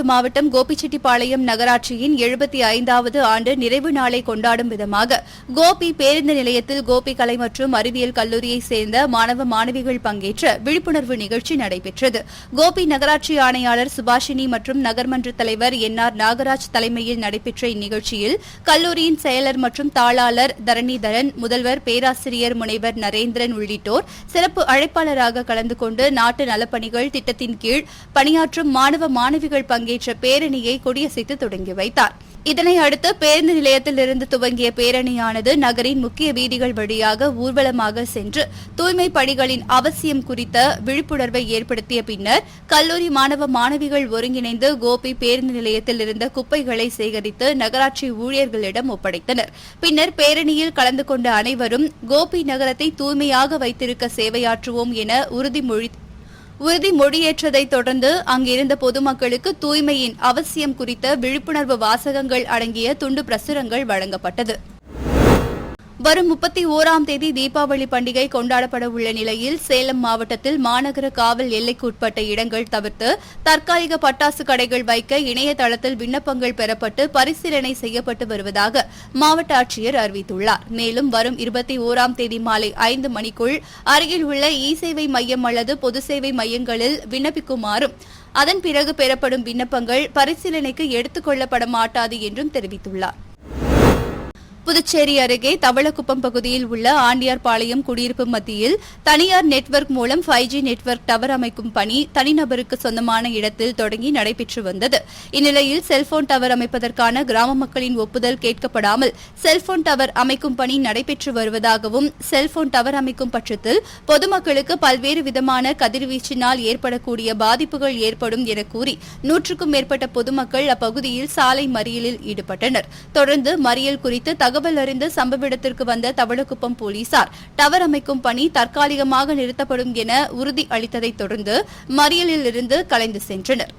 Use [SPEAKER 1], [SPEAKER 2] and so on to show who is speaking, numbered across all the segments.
[SPEAKER 1] ஈரோடு மாவட்டம் கோபிச்செட்டிப்பாளையம் நகராட்சியின் எழுபத்தி ஐந்தாவது ஆண்டு நிறைவு நாளை கொண்டாடும் விதமாக கோபி பேருந்து நிலையத்தில் கோபி கலை மற்றும் அறிவியல் கல்லூரியைச் சேர்ந்த மாணவ மாணவிகள் பங்கேற்ற விழிப்புணர்வு நிகழ்ச்சி நடைபெற்றது. கோபி நகராட்சி ஆணையாளர் சுபாஷினி மற்றும் நகர்மன்ற தலைவர் என் ஆர் நாகராஜ் தலைமையில் நடைபெற்ற இந்நிகழ்ச்சியில் கல்லூரியின் செயலர் மற்றும் தாளாளர் தரணிதரன் முதல்வர் பேராசிரியர் முனைவர் நரேந்திரன் உள்ளிட்டோர் சிறப்பு அழைப்பாளராக கலந்து கொண்டு நாட்டு நலப்பணிகள் திட்டத்தின் கீழ் பணியாற்றும் மாணவ மாணவிகள் பங்கேற்ற நடைபெற்ற பேரணியை கொடியசைத்து தொடங்கி வைத்தார். இதனை அடுத்து பேருந்து நிலையத்திலிருந்து துவங்கிய பேரணியானது நகரின் முக்கிய வீதிகள் வழியாக ஊர்வலமாக சென்று தூய்மை பணிகளின் அவசியம் குறித்த விழிப்புணர்வை ஏற்படுத்திய பின்னர் கல்லூரி மாணவ மாணவிகள் ஒருங்கிணைந்து கோபி பேருந்து நிலையத்தில் இருந்த குப்பைகளை சேகரித்து நகராட்சி ஊழியர்களிடம் ஒப்படைத்தனர். பின்னர் பேரணியில் கலந்து கொண்ட அனைவரும் கோபி நகரத்தை தூய்மையாக வைத்திருக்க சேவையாற்றுவோம் என உறுதிமொழி உறுதிமொழியேற்றதை தொடர்ந்து அங்கிருந்த பொதுமக்களுக்கு தூய்மையின் அவசியம் குறித்த விழிப்புணர்வு வாசகங்கள் அடங்கிய துண்டு பிரசுரங்கள் வழங்கப்பட்டது. வரும் முப்பத்தி ஓராம் தேதி தீபாவளி பண்டிகை கொண்டாடப்பட உள்ள நிலையில் சேலம் மாவட்டத்தில் மாநகர காவல் எல்லைக்குட்பட்ட இடங்கள் தவிர்த்து தற்காலிக பட்டாசு கடைகள் வைக்க இணையதளத்தில் விண்ணப்பங்கள் பெறப்பட்டு பரிசீலனை செய்யப்பட்டு வருவதாக மாவட்ட ஆட்சியர் அறிவித்துள்ளார். மேலும் வரும் இருபத்தி ஓராம் தேதி மாலை ஐந்து மணிக்குள் அருகில் உள்ள இ சேவை மையம் அல்லது பொது சேவை மையங்களில் விண்ணப்பிக்குமாறும் அதன் பிறகு பெறப்படும் விண்ணப்பங்கள் பரிசீலனைக்கு எடுத்துக் கொள்ளப்பட மாட்டாது என்றும் தெரிவித்துள்ளார். புதுச்சேரி அருகே தவளக்குப்பம் பகுதியில் உள்ள ஆண்டியார்பாளையம் குடியிருப்பு மத்தியில் தனியார் நெட்வொர்க் மூலம் ஃபைவ் ஜி நெட்வொர்க் டவர் அமைக்கும் பணி தனிநபருக்கு சொந்தமான இடத்தில் தொடங்கி நடைபெற்று வந்தது. இந்நிலையில் செல்போன் டவர் அமைப்பதற்கான கிராம மக்களின் ஒப்புதல் கேட்கப்படாமல் செல்போன் டவர் அமைக்கும் பணி நடைபெற்று வருவதாகவும் செல்போன் டவர் அமைக்கும் பட்சத்தில் பொதுமக்களுக்கு பல்வேறு விதமான கதிர்வீச்சினால் ஏற்படக்கூடிய பாதிப்புகள் ஏற்படும் என கூறி நூற்றுக்கும் மேற்பட்ட பொதுமக்கள் அப்பகுதியில் சாலை மறியலில் ஈடுபட்டனர். தொடர்ந்து மறியல் குறித்து தகவல் அறிந்து சம்பவ இடத்திற்கு வந்த தவளக்குப்பம் போலீசார் டவர் அமைக்கும் பணி தற்காலிகமாக நிறுத்தப்படும் என உறுதி அளித்ததைத் தொடர்ந்து மறியலில் இருந்து கலைந்து சென்றனர்.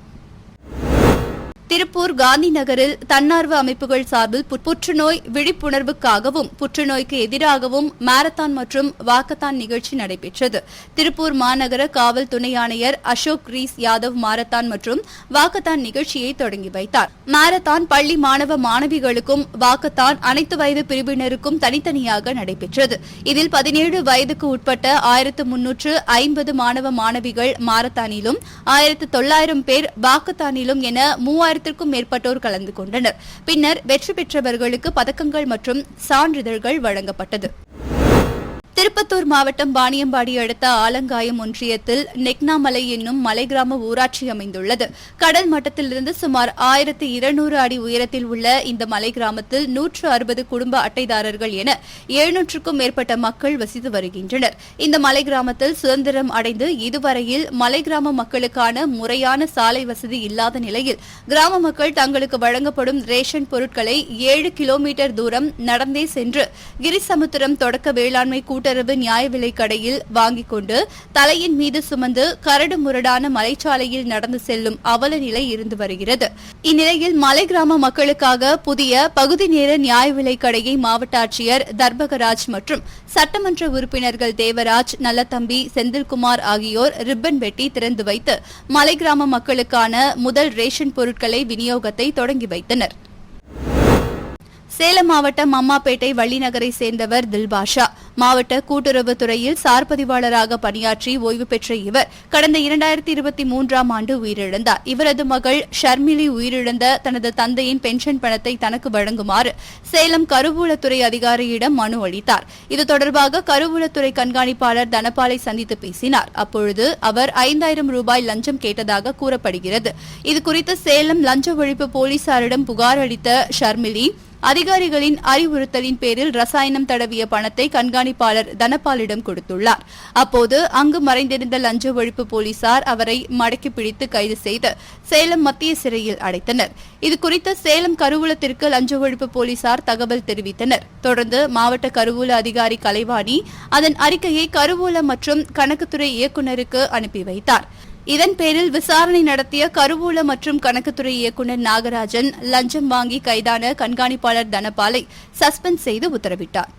[SPEAKER 1] திருப்பூர் காந்தி நகரில் தன்னார்வ அமைப்புகள் சார்பில் புற்றுநோய் விழிப்புணர்வுக்காகவும் புற்றுநோய்க்கு எதிராகவும் மாரத்தான் மற்றும் வாக்கத்தான் நிகழ்ச்சி நடைபெற்றது. திருப்பூர் மாநகர காவல் துணை ஆணையர் அசோக் ரீஸ் யாதவ் மாரத்தான் மற்றும் வாக்கத்தான் நிகழ்ச்சியை தொடங்கி வைத்தார். மாரத்தான் பள்ளி மாணவ மாணவிகளுக்கும் வாக்கத்தான் அனைத்து வயது பிரிவினருக்கும் தனித்தனியாக நடைபெற்றது. இதில் பதினேழு வயதுக்கு உட்பட்ட ஆயிரத்து முன்னூற்று ஐம்பது மாணவ மாணவிகள் மாரத்தானிலும் ஆயிரத்து தொள்ளாயிரம் பேர் வாக்கத்தானிலும் என ஆயிரத்திற்கும் மேற்பட்டோர் கலந்து கொண்டனர். பின்னர் வெற்றி பெற்றவர்களுக்கு பதக்கங்கள் மற்றும் சான்றிதழ்கள் வழங்கப்பட்டது. திருப்பத்தூர் மாவட்டம் பாணியம்பாடி அடுத்த ஆலங்காயம் ஒன்றியத்தில் நெக்னாமலை என்னும் மலை கிராம ஊராட்சி அமைந்துள்ளது. கடல் மட்டத்திலிருந்து சுமார் ஆயிரத்தி இருநூறு அடி உயரத்தில் உள்ள இந்த மலை கிராமத்தில் நூற்று அறுபது குடும்ப அட்டைதாரர்கள் என எழுநூற்றுக்கும் மேற்பட்ட மக்கள் வசித்து வருகின்றனர். இந்த மலை கிராமத்தில் சுதந்திரம் அடைந்து இதுவரையில் மலை கிராம மக்களுக்கான முறையான சாலை வசதி இல்லாத நிலையில் கிராம மக்கள் தங்களுக்கு வழங்கப்படும் ரேஷன் பொருட்களை ஏழு கிலோமீட்டர் தூரம் நடந்தே சென்று கிரிசமுத்திரம் தொடக்க வேளாண்மை கூட்ட தெருவு நியாய விலை கடையில் வாங்கிக் கொண்டு தலையின் மீது சுமந்து கரடு முரடான மலைச்சாலையில் நடந்து செல்லும் அவல நிலை இருந்து வருகிறது. இந்நிலையில் மலை கிராம மக்களுக்காக புதிய பகுதி நேர நியாய விலை கடையை மாவட்ட ஆட்சியர் தர்பகராஜ் மற்றும் சட்டமன்ற உறுப்பினர்கள் தேவராஜ் நல்லதம்பி செந்தில்குமார் ஆகியோர் ரிப்பன் வெட்டி திறந்து வைத்து மலை கிராம மக்களுக்கான முதல் ரேஷன் பொருட்களை விநியோகத்தை தொடங்கி வைத்தனர். சேலம் மாவட்டம் அம்மாப்பேட்டை வள்ளிநகரை சேர்ந்தவர் தில்பாஷா. மாவட்ட கூட்டுறவுத் துறையில் சார் பதிவாளராக பணியாற்றி ஓய்வு பெற்ற இவர் கடந்த இரண்டாயிரத்தி இருபத்தி மூன்றாம் ஆண்டு உயிரிழந்தார். இவரது மகள் ஷர்மிலி உயிரிழந்த தனது தந்தையின் பென்ஷன் பணத்தை தனக்கு வழங்குமாறு சேலம் கருவூலத்துறை அதிகாரியிடம் மனு அளித்தார். இது தொடர்பாக கருவூலத்துறை கண்காணிப்பாளர் தனபாலை சந்தித்து பேசினார். அப்பொழுது அவர் ஐந்தாயிரம் ரூபாய் லஞ்சம் கேட்டதாக கூறப்படுகிறது. இதுகுறித்து சேலம் லஞ்ச ஒழிப்பு போலீசாரிடம் புகார் அளித்த ஷர்மிலி அதிகாரிகளின் அறிவுறுத்தலின் பேரில் ரசாயனம் தடவிய பணத்தை கண்காணிப்பாளர் தனபாலிடம் கொடுத்துள்ளார். அப்போது அங்கு மறைந்திருந்த லஞ்ச ஒழிப்பு போலீசார் அவரை மடக்கி பிடித்து கைது செய்து சேலம் மத்திய சிறையில் அடைத்தனர். இதுகுறித்து சேலம் கருவூலத்திற்கு லஞ்ச ஒழிப்பு போலீசார் தகவல் தெரிவித்தனர். தொடர்ந்து மாவட்ட கருவூல அதிகாரி கலைவாணி அதன் அறிக்கையை கருவூல மற்றும் கணக்குத்துறை இயக்குநருக்கு அனுப்பி வைத்தார். இதன் பேரில் விசாரணை நடத்திய கருவூல மற்றும் கணக்குத்துறை இயக்குநர் நாகராஜன் லஞ்சம் வாங்கி கைதான கண்காணிப்பாளர் தனபாலை சஸ்பெண்ட் செய்து உத்தரவிட்டார்.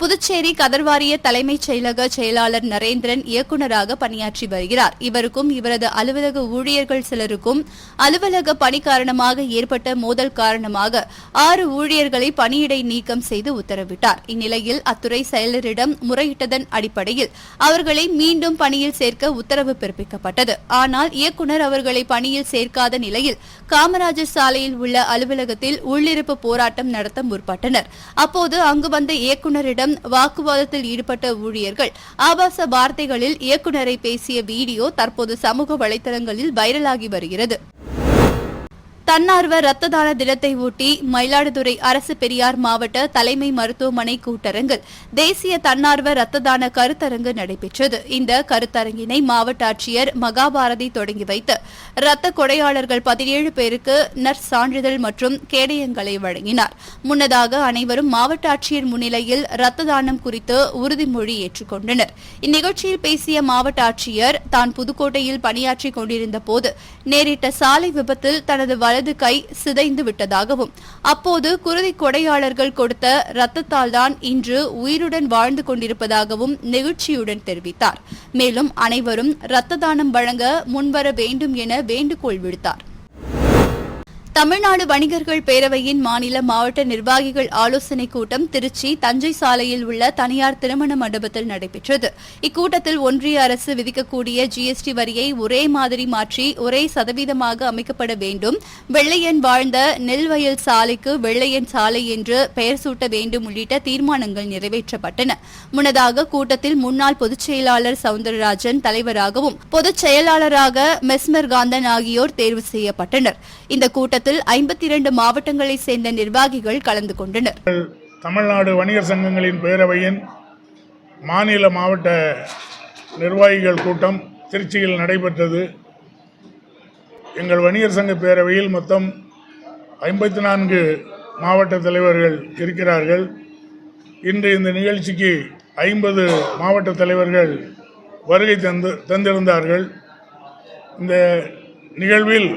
[SPEAKER 1] புதுச்சேரி கதர்வாரிய தலைமைச் செயலக செயலாளர் நரேந்திரன் இயக்குநராக பணியாற்றி வருகிறார். இவருக்கும் இவரது அலுவலக ஊழியர்கள் சிலருக்கும் அலுவலக பணி காரணமாக ஏற்பட்ட மோதல் காரணமாக ஆறு ஊழியர்களை பணியிடை நீக்கம் செய்து உத்தரவிட்டார். இந்நிலையில் அத்துறை செயலரிடம் முறையிட்டதன் அடிப்படையில் அவர்களை மீண்டும் பணியில் சேர்க்க உத்தரவு பிறப்பிக்கப்பட்டது. ஆனால் இயக்குநர் அவர்களை பணியில் சேர்க்காத நிலையில் காமராஜர் சாலையில் உள்ள அலுவலகத்தில் உள்ளிருப்பு போராட்டம் நடத்த முற்பட்டனர். அப்போது அங்கு வந்த இயக்குநரிடம் வாக்குவாதத்தில் ஈடுபட்ட ஊழியர்கள். ஆபாச வார்த்தைகளில் இயக்குநரை பேசிய வீடியோ தற்போது சமூக வலைதளங்களில் வைரலாகி வருகிறது. தன்னார்வ ரத்த தான தினத்தை ஒட்டி மயிலாடுதுறை அரசு பெரியார் மாவட்ட தலைமை மருத்துவமனை கூட்டரங்கில் தேசிய தன்னார்வ ரத்த தான கருத்தரங்கு நடைபெற்றது. இந்த கருத்தரங்கினை மாவட்ட ஆட்சியர் மகாபாரதி தொடங்கி வைத்து ரத்த கொடையாளர்கள் பதினேழு பேருக்கு நர்ஸ் சான்றிதழ் மற்றும் கேடயங்களை வழங்கினார். முன்னதாக அனைவரும் மாவட்ட ஆட்சியர் முன்னிலையில் ரத்த தானம் குறித்து உறுதிமொழி ஏற்றுக்கொண்டனர். இந்நிகழ்ச்சியில் பேசிய மாவட்ட ஆட்சியர் தான் புதுக்கோட்டையில் பணியாற்றிக் கொண்டிருந்த போது நேரிட்ட சாலை விபத்தில் தனது வலது கை சிதைந்து விட்டதாகவும் அப்போது குருதி கொடையாளர்கள் கொடுத்த ரத்தத்தால் தான் இன்று உயிருடன் வாழ்ந்து கொண்டிருப்பதாகவும் நெகிழ்ச்சியுடன் தெரிவித்தார். மேலும் அனைவரும் இரத்த தானம் வழங்க முன்வர வேண்டும் என வேண்டுகோள் விடுத்தார். தமிழ்நாடு வணிகர்கள் பேரவையின் மாநில மாவட்ட நிர்வாகிகள் ஆலோசனைக் கூட்டம் திருச்சி தஞ்சை சாலையில் உள்ள தனியார் திருமண மண்டபத்தில் நடைபெற்றது. இக்கூட்டத்தில் ஒன்றிய அரசு விதிக்கக்கூடிய ஜிஎஸ்டி வரியை ஒரே மாதிரி மாற்றி ஒரே சதவீதமாக அமைக்கப்பட வேண்டும். வெள்ளையன் வாழ்ந்த நெல்வயல் சாலைக்கு வெள்ளையன் சாலை என்று பெயர் சூட்ட வேண்டும் உள்ளிட்ட தீர்மானங்கள் நிறைவேற்றப்பட்டன. முன்னதாக கூட்டத்தில் முன்னாள் பொதுச் செயலாளர் சவுந்தரராஜன் தலைவராகவும் பொதுச் செயலாளராக மெஸ்மர் காந்தன் ஆகியோர் தேர்வு செய்யப்பட்டனர். இந்த கூட்டத்தில் ஐம்பத்தி இரண்டு மாவட்டங்களைச் சேர்ந்த நிர்வாகிகள் கலந்து கொண்டனர்.
[SPEAKER 2] தமிழ்நாடு வணிகர் சங்கங்களின் பேரவையின் மாநில மாவட்ட நிர்வாகிகள் கூட்டம் திருச்சியில் நடைபெற்றது. எங்கள் வணிகர் சங்க பேரவையில் மொத்தம் ஐம்பத்தி நான்கு மாவட்ட தலைவர்கள் இருக்கிறார்கள். இன்று இந்த நிகழ்ச்சிக்கு ஐம்பது மாவட்ட தலைவர்கள் வருகை தந்து தந்திருந்தார்கள். இந்த நிகழ்வில்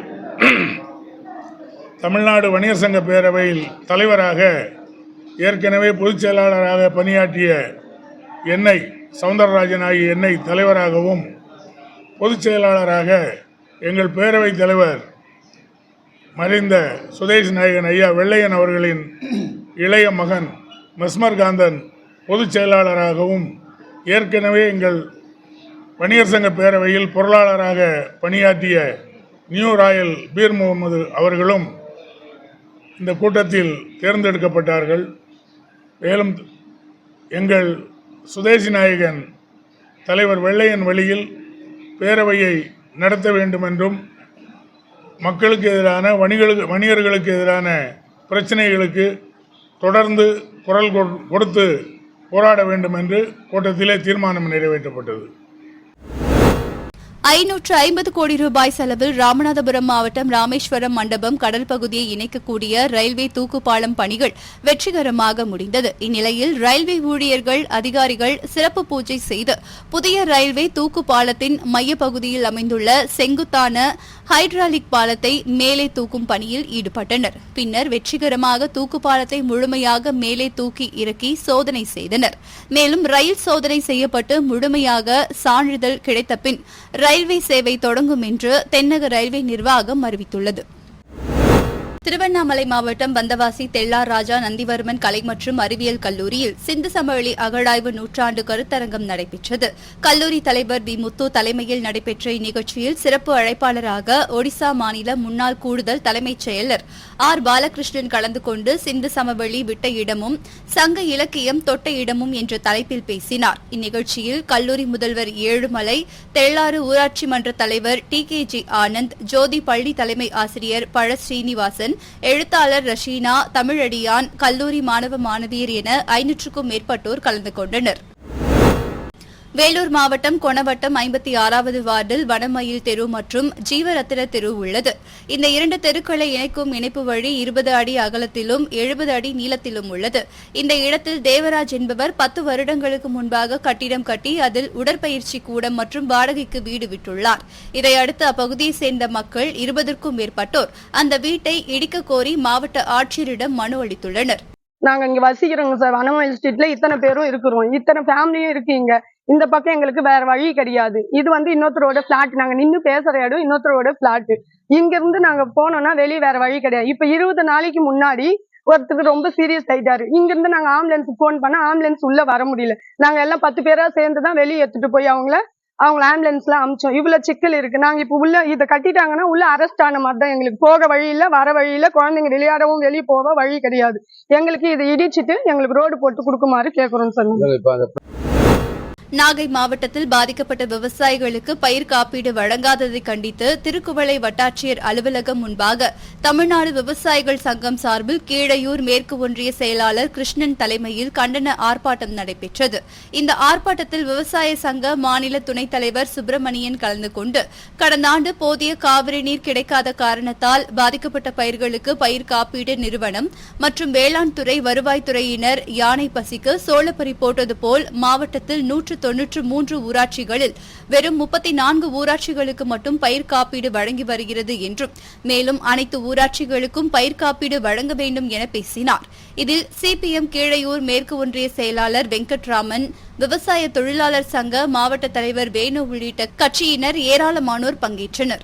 [SPEAKER 2] தமிழ்நாடு வணிகர் சங்க பேரவையில் தலைவராக ஏற்கனவே பொதுச் செயலாளராக பணியாற்றிய என்னை சவுந்தரராஜன் ஆகிய என்னை தலைவராகவும் பொதுச் செயலாளராக எங்கள் பேரவைத் தலைவர் மறைந்த சுதேஷ் நாயகன் ஐயா வெள்ளையன் அவர்களின் இளைய மகன் மெஸ்மர் காந்தன் பொதுச் செயலாளராகவும் ஏற்கனவே எங்கள் வணிகர் சங்க பேரவையில் பொருளாளராக பணியாற்றிய நியூ ராயல் பீர் முகமது அவர்களும் இந்த கூட்டத்தில் தேர்ந்தெடுக்கப்பட்டார்கள். மேலும் எங்கள் சுதேசி நாயகன் தலைவர் வெள்ளையன் வழியில் பேரவையை நடத்த வேண்டும் என்றும் மக்களுக்கு எதிரான வணிகளுக்கு வணிகர்களுக்கு எதிரான பிரச்சனைகளுக்கு தொடர்ந்து குரல் கொடுத்து போராட வேண்டும் என்று கூட்டத்திலே தீர்மானம் நிறைவேற்றப்பட்டது.
[SPEAKER 1] ஐநூற்று ஐம்பது கோடி ரூபாய் செலவில் ராமநாதபுரம் மாவட்டம் ராமேஸ்வரம் மண்டபம் கடல் பகுதியை இணைக்கக்கூடிய ரயில்வே தூக்குப்பாலம் பணிகள் வெற்றிகரமாக முடிந்தது. இந்நிலையில் ரயில்வே ஊழியர்கள் அதிகாரிகள் சிறப்பு பூஜை செய்து புதிய ரயில்வே தூக்கு பாலத்தின் மையப்பகுதியில் அமைந்துள்ள செங்குத்தான ஹைட்ராலிக் பாலத்தை மேலே தூக்கும் பணியில் ஈடுபட்டனர். பின்னர் வெற்றிகரமாக தூக்கு பாலத்தை முழுமையாக மேலே தூக்கி இறக்கி சோதனை செய்தனர். மேலும் ரயில் சோதனை செய்யப்பட்டு முழுமையாக சான்றிதழ் கிடைத்த பின் ரயில்வே சேவை தொடங்கும் என்று தென்னக ரயில்வே நிர்வாகம் அறிவித்துள்ளது. திருவண்ணாமலை மாவட்டம் பந்தவாசி தெள்ளார் ராஜா நந்திவர்மன் கலை மற்றும் அறிவியல் கல்லூரியில் சிந்து சமவெளி அகழாய்வு நூற்றாண்டு கருத்தரங்கம் நடைபெற்றது. கல்லூரி தலைவர் வி. முத்து தலைமையில் நடைபெற்ற இந்நிகழ்ச்சியில் சிறப்பு அழைப்பாளராக ஒடிசா மாநில முன்னாள் கூடுதல் தலைமைச் செயலர் ஆர். பாலகிருஷ்ணன் கலந்து கொண்டு சிந்து சமவெளி விட்ட இடமும் சங்க இலக்கியம் தொட்ட இடமும் என்ற தலைப்பில் பேசினார். இந்நிகழ்ச்சியில் கல்லூரி முதல்வர் ஏழுமலை தெள்ளாறு ஊராட்சி மன்ற தலைவர் T. K. G. Anand Jothi பள்ளி தலைமை ஆசிரியர் பழ. ஸ்ரீனிவாசன் எழுத்தாளர் ரஷீனா தமிழடியான் கல்லூரி மாணவ மாணவியர் என ஐநூற்றுக்கும் மேற்பட்டோர் கலந்து கொண்டனர். வேலூர் மாவட்டம் கொணவட்டம் ஐம்பத்தி ஆறாவது வார்டில் வனமயில் தெரு மற்றும் ஜீவரத்தின தெரு உள்ளது. இந்த இரண்டு தெருக்களை இணைக்கும் இணைப்பு வழி இருபது அடி அகலத்திலும் எழுபது அடி நீளத்திலும் உள்ளது. இந்த இடத்தில் தேவராஜ் என்பவர் பத்து வருடங்களுக்கு முன்பாக கட்டிடம் கட்டி அதில் உடற்பயிற்சி கூடம் மற்றும் வாடகைக்கு வீடு விட்டுள்ளார். இதையடுத்து அப்பகுதியை சேர்ந்த மக்கள் இருபதற்கும் மேற்பட்டோர் அந்த வீட்டை இடிக்க கோரி மாவட்ட ஆட்சியரிடம் மனு அளித்துள்ளனர்.
[SPEAKER 3] நாங்க இங்க வசிக்கிறோங்க சார். வனமயில் ஸ்ட்ரீட்ல இத்தனை பேரும் இருக்கிறோம். இத்தனை ஃபேமிலியும் இருக்கு இங்க. இந்த பக்கம் எங்களுக்கு வேற வழி கிடையாது. இது வந்து இன்னொருத்தரோட பிளாட் நாங்க நின்னு பேசுற இடம் இன்னொருத்தரோட பிளாட் இங்க இருந்து நாங்க போனோம்னா வெளியே வேற வழி கிடையாது. இப்ப இருபது நாளைக்கு முன்னாடி ஒருத்தருக்கு ரொம்ப சீரியஸ் ஆயிட்டாரு. இங்க இருந்து நாங்க ஆம்புலன்ஸ் போன் பண்ணா ஆம்புலன்ஸ் உள்ள வர முடியல. நாங்க எல்லாம் பத்து பேரா சேர்ந்து தான் வெளியே எடுத்துட்டு போய் அவங்கள அவங்க ஆம்புலன்ஸ்ல அமிச்சோம். இவ்வளவு சிக்கல் இருக்கு. நாங்க இப்ப உள்ள இதை கட்டிட்டாங்கன்னா உள்ள அரெஸ்ட் ஆன மாதிரி தான் எங்களுக்கு. போக வழியில வர வழியில குழந்தைங்க விளையாடவும் வெளியே போக வழி கிடையாது. எங்களுக்கு இதை இடிச்சிட்டு எங்களுக்கு ரோடு போட்டு கொடுக்குமாறு கேக்குறோம் சார்
[SPEAKER 1] நாகை மாவட்டத்தில் பாதிக்கப்பட்ட விவசாயிகளுக்கு பயிர் காப்பீடு வழங்காததை கண்டித்து திருக்குவளை வட்டாட்சியர் அலுவலகம் முன்பாக தமிழ்நாடு விவசாயிகள் சங்கம் சார்பில் கீழையூர் மேற்கு ஒன்றிய செயலாளர் கிருஷ்ணன் தலைமையில் கண்டன ஆர்ப்பாட்டம் நடைபெற்றது. இந்த ஆர்ப்பாட்டத்தில் விவசாய சங்க மாநில துணைத் தலைவர் சுப்பிரமணியன் கலந்து கொண்டு கடந்த ஆண்டு போதிய காவிரி நீர் கிடைக்காத காரணத்தால் பாதிக்கப்பட்ட பயிர்களுக்கு பயிர் காப்பீடு நிறுவனம் மற்றும் வேளாண் துறை வருவாய்த்துறையினர் யானை பசிக்கு சோளப்பறி போட்டது போல் மாவட்டத்தில் நூற்று தொன்னூற்று மூன்று ஊராட்சிகளில் வெறும் முப்பத்தி நான்கு ஊராட்சிகளுக்கு மட்டும் பயிர் காப்பீடு வழங்கி வருகிறது என்றும் மேலும் அனைத்து ஊராட்சிகளுக்கும் பயிர் காப்பீடு வழங்க வேண்டும் என பேசினார். இதில் சிபிஎம் கீழையூர் மேற்கு ஒன்றிய செயலாளர் வெங்கட்ராமன் விவசாய தொழிலாளர் சங்க மாவட்ட தலைவர் வேணு உள்ளிட்ட கட்சியினர் ஏராளமானோர் பங்கேற்றனர்.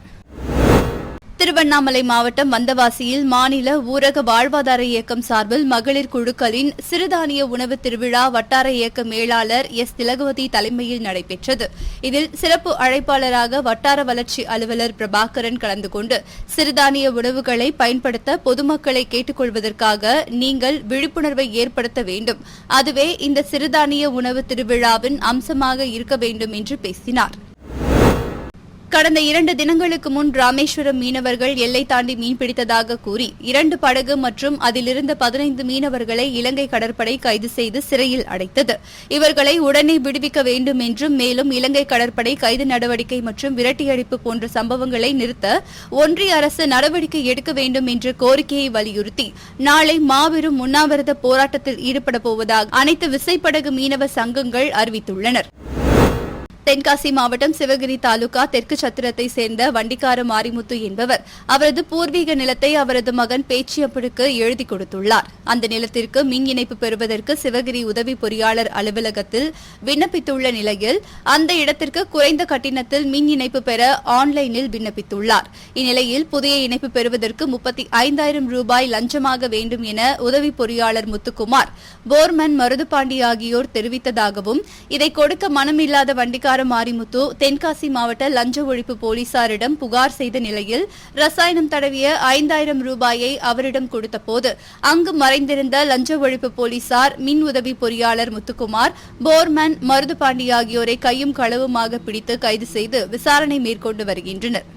[SPEAKER 1] திருவண்ணாமலை மாவட்டம் வந்தவாசியில் மாநில ஊரக வாழ்வாதார இயக்கம் சார்பில் மகளிர் குழுக்களின் சிறுதானிய உணவு திருவிழா வட்டார இயக்க மேலாளர் எஸ். திலகவதி தலைமையில் நடைபெற்றது. இதில் சிறப்பு அழைப்பாளராக வட்டார வளர்ச்சி அலுவலர் பிரபாகரன் கலந்து கொண்டு சிறுதானிய உணவுகளை பயன்படுத்த பொதுமக்களை கேட்டுக்கொள்வதற்காக நீங்கள் விழிப்புணர்வை ஏற்படுத்த வேண்டும். அதுவே இந்த சிறுதானிய உணவு திருவிழாவின் அம்சமாக இருக்க வேண்டும் என்று பேசினார். கடந்த இரண்டு தினங்களுக்கு முன் ராமேஸ்வரம் மீனவர்கள் எல்லை தாண்டி மீன்பிடித்ததாக கூறி இரண்டு படகு மற்றும் அதிலிருந்த பதினைந்து மீனவர்களை இலங்கை கடற்படை கைது செய்து சிறையில் அடைத்தது. இவர்களை உடனே விடுவிக்க வேண்டும் என்றும் மேலும் இலங்கை கடற்படை கைது நடவடிக்கை மற்றும் விரட்டியடிப்பு போன்ற சம்பவங்களை நிறுத்த ஒன்றிய அரசு நடவடிக்கை எடுக்க வேண்டும் என்ற கோரிக்கையை வலியுறுத்தி நாளை மாபெரும் உண்ணாவிரத போராட்டத்தில் ஈடுபட போவதாக அனைத்து விசைப்படகு மீனவ சங்கங்கள் அறிவித்துள்ளனர். தென்காசி மாவட்டம் சிவகிரி தாலுகா தெற்கு சத்திரத்தை சேர்ந்த வண்டிக்கார மாரிமுத்து என்பவர் அவரது பூர்வீக நிலத்தை அவரது மகன் பேச்சியப்பனுக்கு எழுதி கொடுத்துள்ளார். அந்த நிலத்திற்கு மின் இணைப்பு பெறுவதற்கு சிவகிரி உதவி பொறியாளர் அலுவலகத்தில் விண்ணப்பித்துள்ள நிலையில் அந்த இடத்திற்கு குறைந்த கட்டணத்தில் மின் இணைப்பு பெற ஆன்லைனில் விண்ணப்பித்துள்ளார். இந்நிலையில் புதிய இணைப்பு பெறுவதற்கு முப்பத்தி ஐந்தாயிரம் ரூபாய் லஞ்சமாக வேண்டும் என உதவி பொறியாளர் முத்துக்குமார் போர்மன் மருதுபாண்டி ஆகியோர் தெரிவித்ததாகவும் இதை கொடுக்க மனமில்லாத வண்டிக்கார மாரிமுத்து தென்காசி மாவட்ட லஞ்ச ஒழிப்பு போலீசாரிடம் புகார் செய்த நிலையில் ரசாயனம் தடவிய ஐந்தாயிரம் ரூபாயை அவரிடம் கொடுத்தபோது அங்கு மறைந்திருந்த லஞ்ச ஒழிப்பு போலீசார் மின் உதவி பொறியாளர் முத்துக்குமார் போர்மேன் மருதுபாண்டி ஆகியோரை கையும் களவுமாக பிடித்து கைது செய்து விசாரணை மேற்கொண்டு வருகின்றனர்.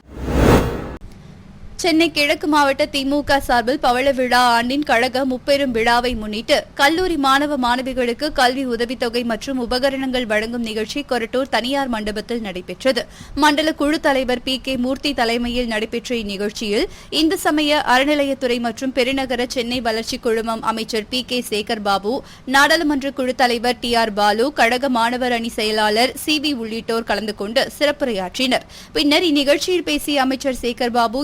[SPEAKER 1] சென்னை கிழக்கு மாவட்ட திமுக சார்பில் பவள விழா ஆண்டின் கழக முப்பெரும் விழாவை முன்னிட்டு கல்லூரி மாணவ மாணவிகளுக்கு கல்வி உதவித்தொகை மற்றும் உபகரணங்கள் வழங்கும் நிகழ்ச்சி கொரட்டூர் தனியார் மண்டபத்தில் நடைபெற்றது. மண்டல குழு தலைவர் பி கே மூர்த்தி தலைமையில் நடைபெற்ற இந்நிகழ்ச்சியில் இந்து சமய அறநிலையத்துறை மற்றும் பெருநகர சென்னை வளர்ச்சி குழுமம் அமைச்சர் பி கே சேகர் பாபு நாடாளுமன்ற குழு தலைவர் டி ஆர் பாலு கழக மாணவர் அணி செயலாளர் சி வி உள்ளிட்டோர் கலந்து கொண்டு சிறப்புரையாற்றினர். பின்னர் இந்நிகழ்ச்சியில் பேசிய அமைச்சர் சேகர் பாபு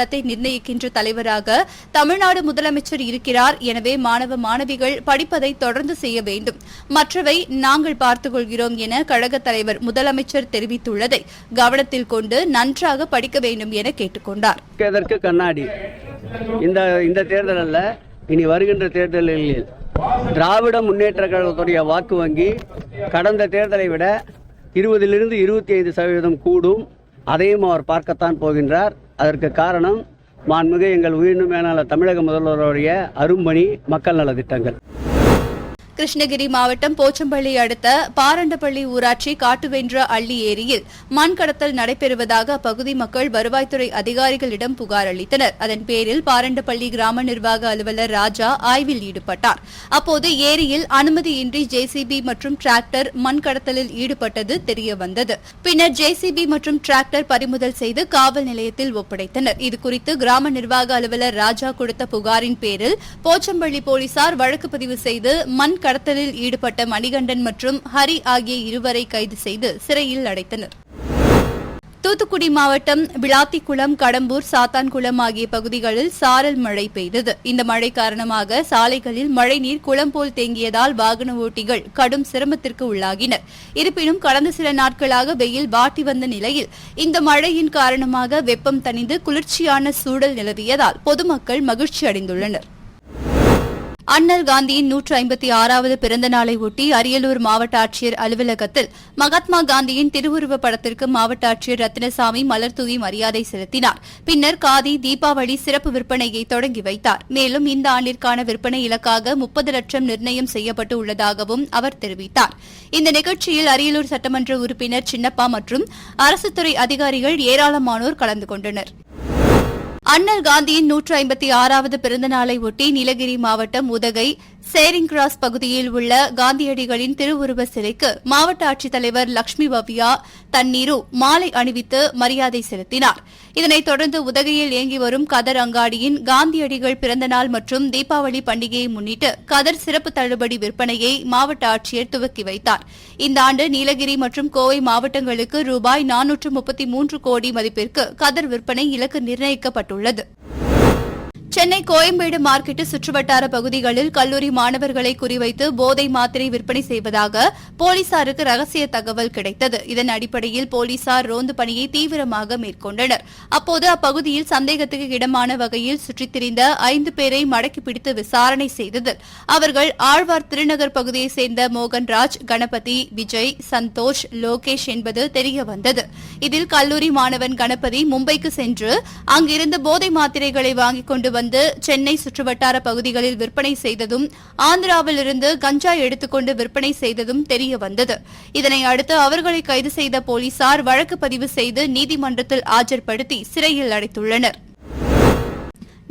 [SPEAKER 1] எதிர்காலத்தை நிர்ணயிக்கின்ற தலைவராக தமிழ்நாடு முதலமைச்சர் இருக்கிறார். எனவே மாணவ மாணவிகள் படிப்பதை தொடர்ந்து செய்ய வேண்டும். மற்றவை நாங்கள் பார்த்துக் கொள்கிறோம் என கழக தலைவர் முதலமைச்சர் தெரிவித்துள்ளதை கவனத்தில் கொண்டு நன்றாக படிக்க வேண்டும் என
[SPEAKER 4] கேட்டுக்கொண்டார். கண்ணாடி. இந்த இந்த அல்ல இனி வருகின்ற தேர்தல்களில் திராவிட முன்னேற்ற கழகத்துடைய வாக்கு வங்கி கடந்த தேர்தலை விட இருபதிலிருந்து இருபத்தி ஐந்து சதவீதம் கூடும். அதையும் அவர் பார்க்கத்தான் போகின்றார். அதற்கு காரணம் மாண்புமிகு எங்கள் உயிரினு மேலாளர் தமிழக முதல்வருடைய அரும்பணி மக்கள் நலத்திட்டங்கள்.
[SPEAKER 1] கிருஷ்ணகிரி மாவட்டம் போச்சம்பள்ளி அடுத்த பாரண்டப்பள்ளி ஊராட்சி காட்டுவென்ற அள்ளி ஏரியில் மண் கடத்தல் நடைபெறுவதாக அப்பகுதி மக்கள் வருவாய்த்துறை அதிகாரிகளிடம் புகார் அளித்தனர். அதன் பேரில் பாரண்டப்பள்ளி கிராம நிர்வாக அலுவலர் ராஜா ஆய்வில் ஈடுபட்டார். அப்போது ஏரியில் அனுமதியின்றி ஜேசிபி மற்றும் டிராக்டர் மண் கடத்தலில் ஈடுபட்டது தெரியவந்தது. பின்னர் ஜேசிபி மற்றும் டிராக்டர் பறிமுதல் செய்து காவல் நிலையத்தில் ஒப்படைத்தனர். இதுகுறித்து கிராம நிர்வாக அலுவலர் ராஜா கொடுத்த புகாரின் பேரில் போச்சம்பள்ளி போலீசார் வழக்கு பதிவு செய்து மண் கடத்தலில் ஈடுபட்ட மணிகண்டன் மற்றும் ஹரி ஆகிய இருவரை கைது செய்து சிறையில் அடைத்தனர். தூத்துக்குடி மாவட்டம் விளாத்திக்குளம் கடம்பூர் சாத்தான்குளம் ஆகிய பகுதிகளில் சாரல் மழை பெய்தது. இந்த மழை காரணமாக சாலைகளில் மழைநீர் குளம் போல் தேங்கியதால் வாகன ஓட்டிகள் கடும் சிரமத்திற்கு உள்ளாகினர். இருப்பினும் கடந்த சில நாட்களாக வெயில் வாட்டி வந்த நிலையில் இந்த மழையின் காரணமாக வெப்பம் தணிந்து குளிர்ச்சியான சூழல் நிலவியதால் பொதுமக்கள் மகிழ்ச்சி அடைந்துள்ளனர் அண்ணல் காந்தியின் நூற்று ஐம்பத்தி ஆறாவது பிறந்த நாளை ஒட்டி அரியலூர் மாவட்ட ஆட்சியர் அலுவலகத்தில் மகாத்மா காந்தியின் திருவுருவப் படத்திற்கு மாவட்ட ஆட்சியர் ரத்தினசாமி மலர் தூவி மரியாதை செலுத்தினார். பின்னர் காதி தீபாவளி சிறப்பு விற்பனையை தொடங்கி வைத்தார். மேலும் இந்த ஆண்டிற்கான விற்பனை இலக்காக முப்பது லட்சம் நிர்ணயம் செய்யப்பட்டு உள்ளதாகவும் அவர் தெரிவித்தார். இந்த நிகழ்ச்சியில் அரியலூர் சட்டமன்ற உறுப்பினர் சின்னப்பா மற்றும் அரசுத்துறை அதிகாரிகள் ஏராளமானோர் கலந்து கொண்டனர். அண்ணல் காந்தியின் நூற்று ஐம்பத்தி ஆறாவது பிறந்த நாளை ஒட்டி நீலகிரி மாவட்டம் உதகை சேரிங் கிராஸ் பகுதியில் உள்ள காந்தியடிகளின் திருவுருவ சிலைக்கு மாவட்ட ஆட்சித்தலைவர் லட்சுமி பவ்யா தண்ணீரு மாலை அணிவித்து மரியாதை செலுத்தினார். இதனைத் தொடர்ந்து உதகையில் இயங்கி வரும் கதர் அங்காடியின் காந்தியடிகள் பிறந்தநாள் மற்றும் தீபாவளி பண்டிகையை முன்னிட்டு கதர் சிறப்பு தள்ளுபடி விற்பனையை மாவட்ட ஆட்சியர் துவக்கி வைத்தார். இந்த ஆண்டு நீலகிரி மற்றும் கோவை மாவட்டங்களுக்கு ரூபாய் நானூற்று முப்பத்தி மூன்று கோடி மதிப்பிற்கு கதர் விற்பனை இலக்கு நிர்ணயிக்கப்பட்டுள்ளது. சென்னை கோயம்பேடு மார்க்கெட்டு சுற்றுவட்டார பகுதிகளில் கல்லூரி மாணவர்களை குறிவைத்து போதை மாத்திரை விற்பனை செய்வதாக போலீசாருக்கு ரகசிய தகவல் கிடைத்தது. இதன் அடிப்படையில் போலீசார் ரோந்து பணியை தீவிரமாக மேற்கொண்டனர். அப்போது அப்பகுதியில் சந்தேகத்துக்கு இடமான வகையில் சுற்றித் திரிந்த ஐந்து பேரை மடக்கி பிடித்து விசாரணை செய்தது. அவர்கள் ஆழ்வார் திருநகர் பகுதியைச் சேர்ந்த மோகன்ராஜ் கணபதி விஜய் சந்தோஷ் லோகேஷ் என்பது தெரியவந்தது இதில் கல்லூரி மாணவன் கணபதி மும்பைக்கு சென்று அங்கிருந்து போதை மாத்திரைகளை வாங்கிக் கொண்டு வந்து சென்னை சுற்றுவட்டார பகுதிகளில் விற்பனை செய்ததும் ஆந்திராவிலிருந்து கஞ்சா எடுத்துக்கொண்டு விற்பனை செய்ததும் தெரிய வந்தது. இதனை அடுத்து அவர்களை கைது செய்த போலீசார் வழக்கு பதிவு செய்து நீதிமன்றத்தில் ஆஜர்படுத்தி சிறையில் அடைத்துள்ளனர்.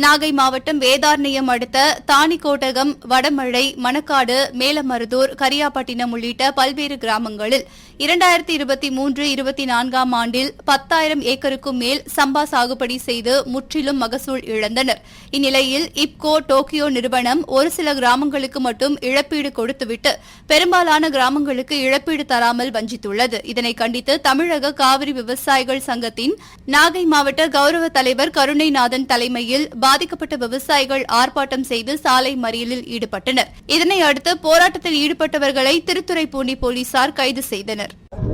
[SPEAKER 1] நாகை மாவட்டம் வேதாரண்யம் அடுத்த தானிக்கோட்டகம் வடமழை மணக்காடு மேலமருதூர் கரியாப்பட்டினம் உள்ளிட்ட பல்வேறு கிராமங்களில் இரண்டாயிரத்தி இருபத்தி மூன்று இருபத்தி நான்காம் ஆண்டில் பத்தாயிரம் ஏக்கருக்கும் மேல் சம்பா சாகுபடி செய்து முற்றிலும் மகசூல் இழந்தனர். இந்நிலையில் இப்கோ டோக்கியோ நிறுவனம் ஒரு சில கிராமங்களுக்கு மட்டும் இழப்பீடு கொடுத்துவிட்டு பெரும்பாலான கிராமங்களுக்கு இழப்பீடு தராமல் வஞ்சித்துள்ளது. இதனை கண்டித்து தமிழக காவிரி விவசாயிகள் சங்கத்தின் நாகை மாவட்ட கௌரவ தலைவர் கருணைநாதன் தலைமையில் பாதிக்கப்பட்ட விவசாயிகள் ஆர்ப்பாட்டம் செய்து சாலை மறியலில் ஈடுபட்டனர். இதனை அடுத்து போராட்டத்தில் ஈடுபட்டவர்களை திருத்துறைப்பூண்டி போலீசார் கைது செய்தனர்.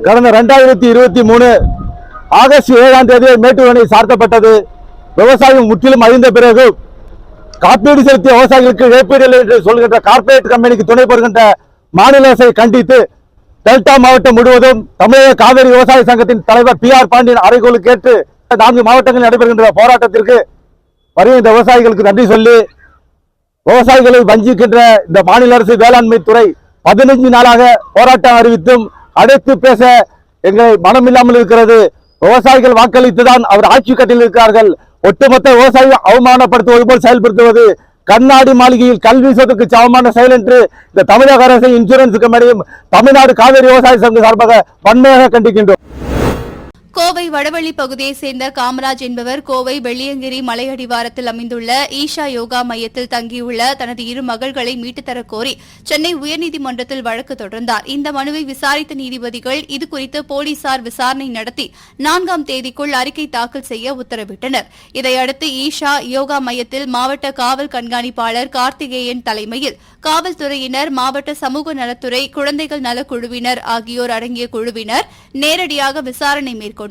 [SPEAKER 5] கடந்த ரெண்டாயிரத்தி இருபத்தி மூணு ஆகஸ்ட் ஏழாம் தேதி மேட்டூர் அணை சார்த்தப்பட்டது. விவசாயம் முற்றிலும் அழிந்த பிறகு காப்பீடு செலுத்திய விவசாயிகளுக்கு இழப்பீடு என்று சொல்கின்ற கார்பரேட் கம்பெனிக்கு துணை பெறுகின்ற மாநில அரசை கண்டித்து டெல்டா மாவட்டம் முழுவதும் தமிழக காவிரி விவசாய சங்கத்தின் தலைவர் பி ஆர் பாண்டியன் அறைகோளுக்கு ஏற்று நான்கு மாவட்டங்களில் நடைபெறுகின்ற போராட்டத்திற்கு வருகின்ற விவசாயிகளுக்கு நன்றி சொல்லி விவசாயிகளை வஞ்சிக்கின்ற இந்த மாநில அரசு வேளாண்மை துறை பதினைஞ்சு நாளாக போராட்டம் அறிவித்தும் அடைத்து பேச எங்கள் மனம் இல்லாமல் இருக்கிறது. விவசாயிகள் வாக்களித்துதான் அவர் ஆட்சி கட்டில் இருக்கிறார்கள். ஒட்டுமொத்த விவசாயியை அவமானப்படுத்துவது போல் செயல்படுத்துவது. கண்ணாடி மாளிகையில் கல்வி சொத்துக்கு சமமான செயல் என்று இந்த தமிழக அரசு இன்சூரன்ஸ் கம்பெனியும் தமிழ்நாடு காவிரி விவசாய சங்கம் சார்பாக வன்மையாக கண்டிக்கின்றோம்.
[SPEAKER 1] கோவை வடவள்ளி பகுதியைச் சேர்ந்த காமராஜ் என்பவர் கோவை வெள்ளியங்கிரி மலையடிவாரத்தில் அமைந்துள்ள ஈஷா யோகா மையத்தில் தங்கியுள்ள தனது இரு மகள்களை மீட்டுத்தரக் கோரி சென்னை உயர்நீதிமன்றத்தில் வழக்கு தொடர்ந்தார். இந்த மனுவை விசாரித்த நீதிபதிகள் இதுகுறித்து போலீசார் விசாரணை நடத்தி நான்காம் தேதிக்குள் அறிக்கை தாக்கல் செய்ய உத்தரவிட்டனர். இதையடுத்து ஈஷா யோகா மையத்தில் மாவட்ட காவல் கண்காணிப்பாளர் கார்த்திகேயன் தலைமையில் காவல்துறையினர் மாவட்ட சமூக நலத்துறை குழந்தைகள் நலக்குழுவினர் ஆகியோர் அடங்கிய குழுவினர் நேரடியாக விசாரணை மேற்கொண்டனர்.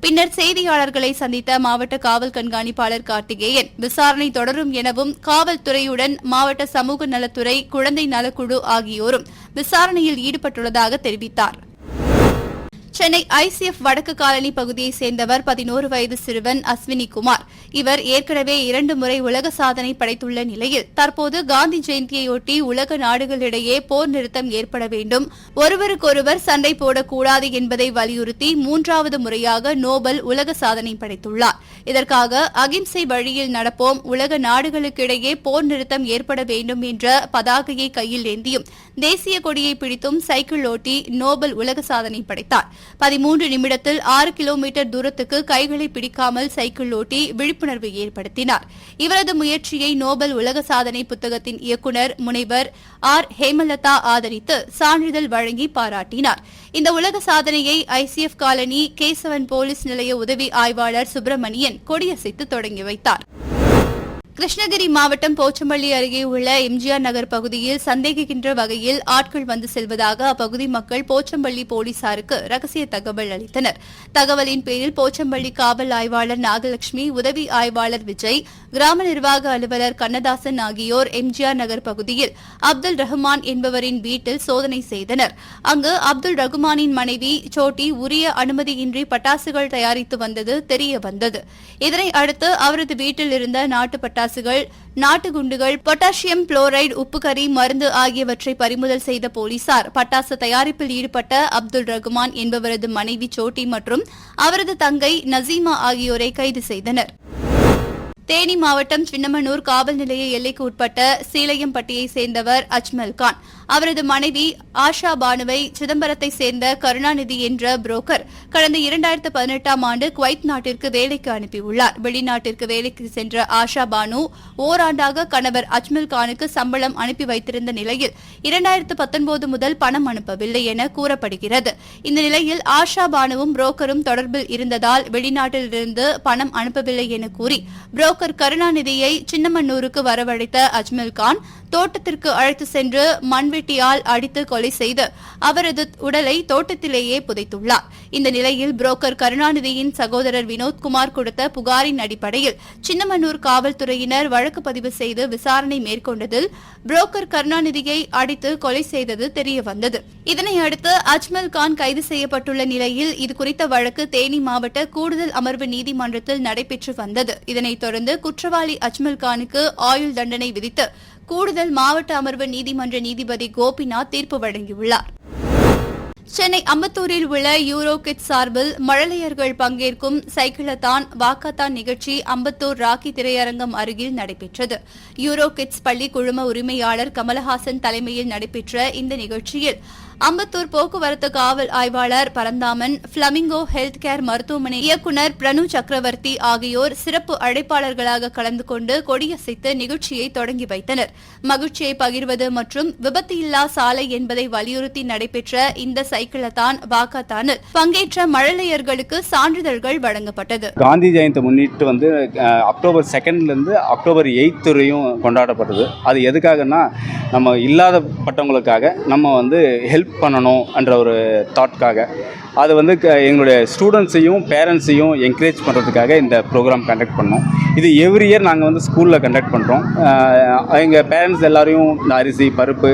[SPEAKER 1] பின்னர் செய்தியாளர்களை சந்தித்த மாவட்ட காவல் கண்காணிப்பாளர் கார்த்திகேயன் விசாரணை தொடரும் எனவும் காவல்துறையுடன் மாவட்ட சமூக நலத்துறை குழந்தை நலக்குழு ஆகியோரும் விசாரணையில் ஈடுபட்டுள்ளதாக தெரிவித்தார். சென்னை ஐசிஎஃப் வடக்கு காலனி பகுதியைச் சேர்ந்தவர் பதினோரு வயது சிறுவன் அஸ்வினி குமார். இவர் ஏற்கனவே இரண்டு முறை உலக சாதனை படைத்துள்ள நிலையில் தற்போது காந்தி ஜெயந்தியையொட்டி உலக நாடுகளிடையே போர் நிறுத்தம் ஏற்பட வேண்டும். ஒருவருக்கொருவர் சண்டை போடக்கூடாது என்பதை வலியுறுத்தி மூன்றாவது முறையாக நோபல் உலக சாதனை படைத்துள்ளார். இதற்காக அகிம்சை வழியில் நடப்போம். உலக நாடுகளுக்கிடையே போர் நிறுத்தம் ஏற்பட வேண்டும் என்ற பதாகையை கையில் ஏந்தியும் தேசிய கொடியை பிடித்தும் சைக்கிள் ஓட்டி நோபல் உலக சாதனை படைத்தார். பதிமூன்று நிமிடத்தில் ஆறு கிலோமீட்டர் தூரத்துக்கு கைகளை பிடிக்காமல் சைக்கிள் ஓட்டி விழிப்புணர்வு ஏற்படுத்தினார். இவரது முயற்சியை நோபல் உலக சாதனை புத்தகத்தின் இயக்குநர் முனைவர் ஆர். ஹேமலதா ஆதரித்து சான்றிதழ் வழங்கி பாராட்டினார். இந்த உலக சாதனையை ஐசிஎஃப் காலனி கேசவன் போலீஸ் நிலைய உதவி ஆய்வாளர் சுப்பிரமணியன் கொடியசைத்து தொடங்கி வைத்தார். கிருஷ்ணகிரி மாவட்டம் போச்சம்பள்ளி அருகே உள்ள எம்ஜிஆர் நகர் பகுதியில் சந்தேகிக்கின்ற வகையில் ஆட்கள் வந்து செல்வதாக அப்பகுதி மக்கள் போச்சம்பள்ளி போலீசாருக்கு ரகசிய தகவல் அளித்தனர். தகவலின் பேரில் போச்சம்பள்ளி காவல் ஆய்வாளர் நாகலட்சுமி உதவி ஆய்வாளர் விஜய் கிராம நிர்வாக அலுவலர் கண்ணதாசன் ஆகியோர் எம்ஜிஆர் நகர் பகுதியில் அப்துல் ரஹ்மான் என்பவரின் வீட்டில் சோதனை செய்தனர். அங்கு அப்துல் ரகுமானின் மனைவி சோட்டி உரிய அனுமதியின்றி பட்டாசுகள் தயாரித்து வந்தது தெரிய வந்தது இதனை அடுத்து அவரது வீட்டில் இருந்த நாட்டு பட்டாசுகள் நாட்டு குண்டுகள் பொட்டாசியம் புளோரைடு உப்புக்கரி மருந்து ஆகியவற்றை பறிமுதல் செய்த போலீசார் பட்டாசு தயாரிப்பில் ஈடுபட்ட அப்துல் ரகுமான் என்பவரது மனைவி சோட்டி மற்றும் அவரது தங்கை நசீமா ஆகியோரை கைது செய்தனர். தேனி மாவட்டம் சின்னமனூர் காவல் நிலைய எல்லைக்கு உட்பட்ட சீலையம்பட்டியை சேர்ந்தவர் அஜ்மல் கான். அவரது மனைவி ஆஷா பானுவை சிதம்பரத்தை சேர்ந்த கருணாநிதி என்ற புரோக்கர் கடந்த இரண்டாயிரத்து பதினெட்டாம் ஆண்டு குவைத் நாட்டிற்கு வேலைக்கு அனுப்பியுள்ளார். வெளிநாட்டிற்கு வேலைக்கு சென்ற ஆஷா பானு ஓராண்டாக கணவர் அஜ்மல் கானுக்கு சம்பளம் அனுப்பி வைத்திருந்த நிலையில் இரண்டாயிரத்து பத்தொன்பது முதல் பணம் அனுப்பவில்லை என கூறப்படுகிறது. இந்த நிலையில் ஆஷா பானுவும் புரோக்கரும் தொடர்பில் இருந்ததால் வெளிநாட்டிலிருந்து பணம் அனுப்பவில்லை என கூறி புரோக்கர் கருணாநிதியை சின்னமன்னூருக்கு வரவழைத்த அஜ்மல் கான் தோட்டத்திற்கு அழைத்து சென்று மண்வெட்டியால் அடித்து கொலை செய்து அவரது உடலை தோட்டத்திலேயே புதைத்துள்ளார். இந்த நிலையில் புரோக்கர் கருணாநிதியின் சகோதரர் வினோத்குமார் கொடுத்த புகாரின் அடிப்படையில் சின்னமனூர் காவல்துறையினர் வழக்கு பதிவு செய்து விசாரணை மேற்கொண்டதில் புரோக்கர் கருணாநிதியை அடித்து கொலை செய்தது தெரியவந்தது. இதனையடுத்து அஜ்மல் கான் கைது செய்யப்பட்டுள்ள நிலையில் இதுகுறித்த வழக்கு தேனி மாவட்ட கூடுதல் அமர்வு நீதிமன்றத்தில் நடைபெற்று வந்தது. இதனைத் தொடர்ந்து குற்றவாளி அஜ்மல் கானுக்கு ஆயுள் தண்டனை விதித்து கூடுதல் மாவட்ட அமர்வு நீதிமன்ற நீதிபதி கோபிநாத் தீர்ப்பு வழங்கியுள்ளார். சென்னை அம்பத்தூரில் உள்ள யூரோ கிட்ஸ் சார்பில் மழலையர்கள் பங்கேற்கும் சைக்கிளத்தான் வாக்காத்தான் நிகழ்ச்சி அம்பத்தூர் ராக்கி திரையரங்கம் அருகில் நடைபெற்றது. யூரோ கிட்ஸ் பள்ளி குழும உரிமையாளர் கமலஹாசன் தலைமையில் நடைபெற்ற இந்த நிகழ்ச்சியில் அம்பத்தூர் போக்குவரத்து காவல் ஆய்வாளர் பரந்தாமன் பிளமிங்கோ ஹெல்த் கேர் மருத்துவமனை இயக்குநர் பிரணு சக்கரவர்த்தி ஆகியோர் சிறப்பு அழைப்பாளர்களாக கலந்து கொண்டு கொடியசைத்து நிகழ்ச்சியை தொடங்கி வைத்தனர். மகிழ்ச்சியை பகிர்வது மற்றும் விபத்து இல்லா சாலை என்பதை வலியுறுத்தி நடைபெற்ற இந்த சைக்கிளத்தான் வாக்காத்தானில். பங்கேற்ற மழலையர்களுக்கு சான்றிதழ்கள் வழங்கப்பட்டது.
[SPEAKER 6] காந்தி ஜெயந்தி முன்னிட்டு வந்து அக்டோபர் அக்டோபர் செகண்ட்லேருந்து அக்டோபர் எயித் வரையும் கொண்டாடப்பட்டது. அது எதுக்காகன்னா நம்ம இல்லாத பட்டவங்களுக்காக நம்ம வந்து ஹெல்ப் பண்ணணும் என்ற ஒரு தாட்காக அது வந்து க- எங்களுடைய ஸ்டூடெண்ட்ஸையும் பேரண்ட்ஸையும் என்கரேஜ் பண்ணுறதுக்காக இந்த ப்ரோக்ராம் கண்டக்ட் பண்ணோம். இது எவ்ரி இயர் நாங்கள் வந்து ஸ்கூலில் கண்டக்ட் பண்ணுறோம் எங்கள் பேரண்ட்ஸ் எல்லாரையும் இந்த அரிசி பருப்பு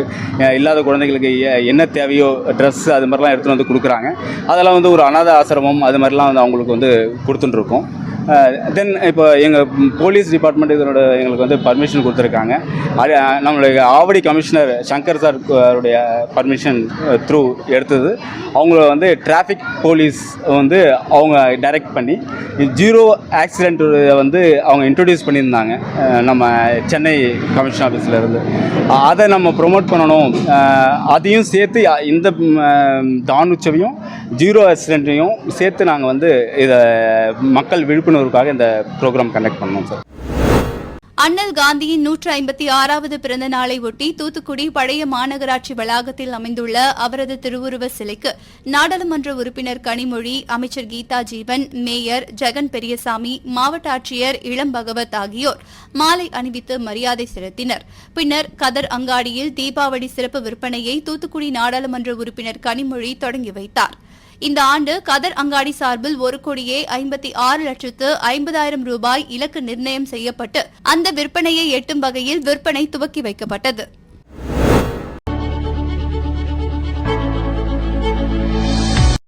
[SPEAKER 6] இல்லாத குழந்தைகளுக்கு எ- என்ன தேவையோ ட்ரெஸ் அது மாதிரிலாம் எடுத்துகிட்டு வந்து கொடுக்குறாங்க. அதெல்லாம் வந்து ஒரு அனாதை ஆசிரமம் அது மாதிரிலாம் வந்து அவங்களுக்கு வந்து கொடுத்துட்டுருக்கோம். தென் இப்போ எங்கள் போலீஸ் டிபார்ட்மெண்ட் இதனோட எங்களுக்கு வந்து பர்மிஷன் கொடுத்துருக்காங்க. அது நம்மளுடைய ஆவடி கமிஷனர் சங்கர் சார் அவருடைய பர்மிஷன் த்ரூ எடுத்தது. அவங்கள வந்து டிராஃபிக் போலீஸ் வந்து அவங்க டைரக்ட் பண்ணி ஜீரோ ஆக்சிடென்ட் வந்து அவங்க இன்ட்ரடியூஸ் பண்ணியிருந்தாங்க நம்ம சென்னை கமிஷன் ஆஃபீஸில் இருந்து. அதை நம்ம ப்ரொமோட் பண்ணணும். அதையும் சேர்த்து இந்த தானுச்சவையும் ஜீரோ ஆக்சிடென்ட்டையும் சேர்த்து நாங்கள் வந்து இதை மக்கள் விழிப்புணர்வுக்காக இந்த ப்ரோக்ராம் கண்டக்ட் பண்ணோம் சார்
[SPEAKER 1] அண்ணல் காந்தியின் நூற்று ஐம்பத்தி ஆறாவது பிறந்த நாளை ஒட்டி தூத்துக்குடி பழைய மாநகராட்சி வளாகத்தில் அமைந்துள்ள அவரது திருவுருவ சிலைக்கு நாடாளுமன்ற உறுப்பினர் கனிமொழி அமைச்சர் கீதா ஜீவன் மேயர் ஜெகன் பெரியசாமி மாவட்ட ஆட்சியர் இளம் பகவத் ஆகியோர் மாலை அணிவித்து மரியாதை செலுத்தினர். பின்னர் கதர் அங்காடியில் தீபாவளி சிறப்பு விற்பனையை தூத்துக்குடி நாடாளுமன்ற உறுப்பினர் கனிமொழி தொடங்கி வைத்தார். இந்த ஆண்டு கதர் அங்காடி சார்பில் ஒரு கோடியே ஐம்பத்தி ஆறு லட்சத்து ஐம்பதாயிரம் ரூபாய் இலக்கு நிர்ணயம் செய்யப்பட்டு அந்த விற்பனையை எட்டும் வகையில் விற்பனை துவக்கி வைக்கப்பட்டது.